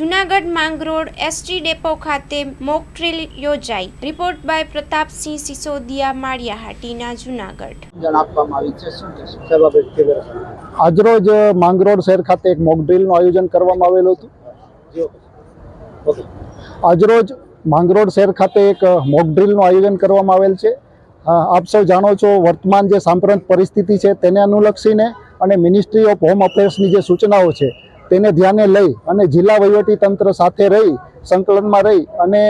Junagadh Mangrol ST depot ખાતે mock drill યોજાઈ. Report by Pratapsinh Sisodiya Maliyahatina Junagadh. આજરોજ માંગરોળ શહેર ખાતે એક મોક ડ્રીલનું આયોજન કરવામાં આવેલું હતું. આજરોજ માંગરોળ શહેર ખાતે એક મોક ડ્રીલનું આયોજન કરવામાં આવેલ છે. આપ સૌ જાણો છો વર્તમાન જે સાંપ્રત પરિસ્થિતિ છે તેને અનુલક્ષીને અને મિનિસ્ટ્રી ઓફ હોમ અફેર્સની જે સૂચનાઓ છે તેને ધ્યાને લઈ અને જિલ્લા વહીવટી તંત્ર સાથે રહી, સંકલનમાં રહી અને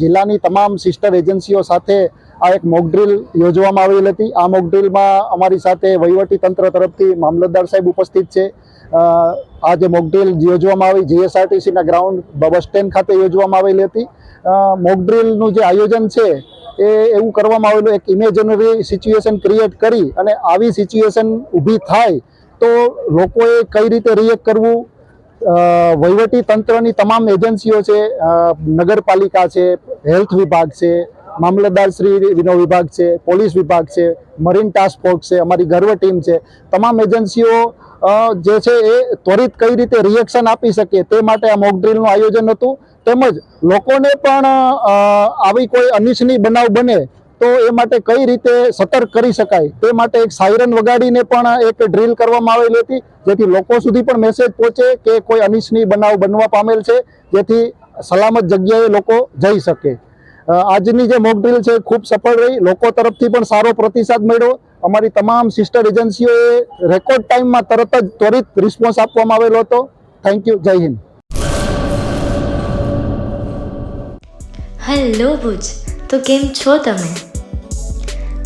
જિલ્લાની તમામ સિસ્ટર એજન્સીઓ સાથે આ એક મોકડ્રીલ યોજવામાં આવેલ હતી. આ મોકડ્રીલમાં અમારી સાથે વહીવટી તંત્ર તરફથી મામલતદાર સાહેબ ઉપસ્થિત છે. આ જે મોકડ્રીલ યોજવામાં આવી જીએસઆરટીસીના ગ્રાઉન્ડ બસ સ્ટેન્ડ ખાતે યોજવામાં આવેલી હતી. મોકડ્રીલનું જે આયોજન છે, એ એવું કરવામાં આવેલું, એક ઇમેજનરી સિચ્યુએશન ક્રિએટ કરી અને આવી સિચ્યુએશન ઊભી થાય તો લોકોએ કઈ રીતે રિએક્ટ કરવું? વહીવટી તંત્રની તમામ એજન્સીઓ છે નગરપાલિકા છે હેલ્થ વિભાગ છે, મામલતદાર વિનો વિભાગ છે, પોલીસ વિભાગ છે મરીન ટાસ્ક ફોર્સ છે, અમારી ગર્વ ટીમ છે. તમામ એજન્સીઓ જે છે એ ત્વરિત કઈ રીતે રિએક્શન આપી શકે તે માટે આ મોકડ્રીલનું આયોજન હતું. તેમજ લોકોને પણ આવી કોઈ અનિચ્છનીય બનાવ બને તો એ માટે કઈ રીતે સતર્ક કરી શકાય? તે માટે એક સાયરન વગાડીને પણ એક ડ્રીલ કરવામાં આવેલી હતી. જેથી લોકો સુધી પણ મેસેજ પહોંચે કે કોઈ અનિચ્છનીય બનાવ બનવા પામેલ છે. જેથી સલામત જગ્યાએ લોકો જઈ શકે. આજની જે મોક ડ્રીલ છે ખૂબ સફળ રહી. લોકો તરફથી પણ સારો પ્રતિસાદ મળ્યો. અમારી તમામ સિસ્ટર એજન્સીઓએ રેકોર્ડ ટાઈમમાં તરત જ ત્વરિત રિસ્પોન્સ આપવામાં આવેલો હતો. થેન્ક યુ જય હિન્દ. હેલો ભુજ. તો કેમ છો તમે?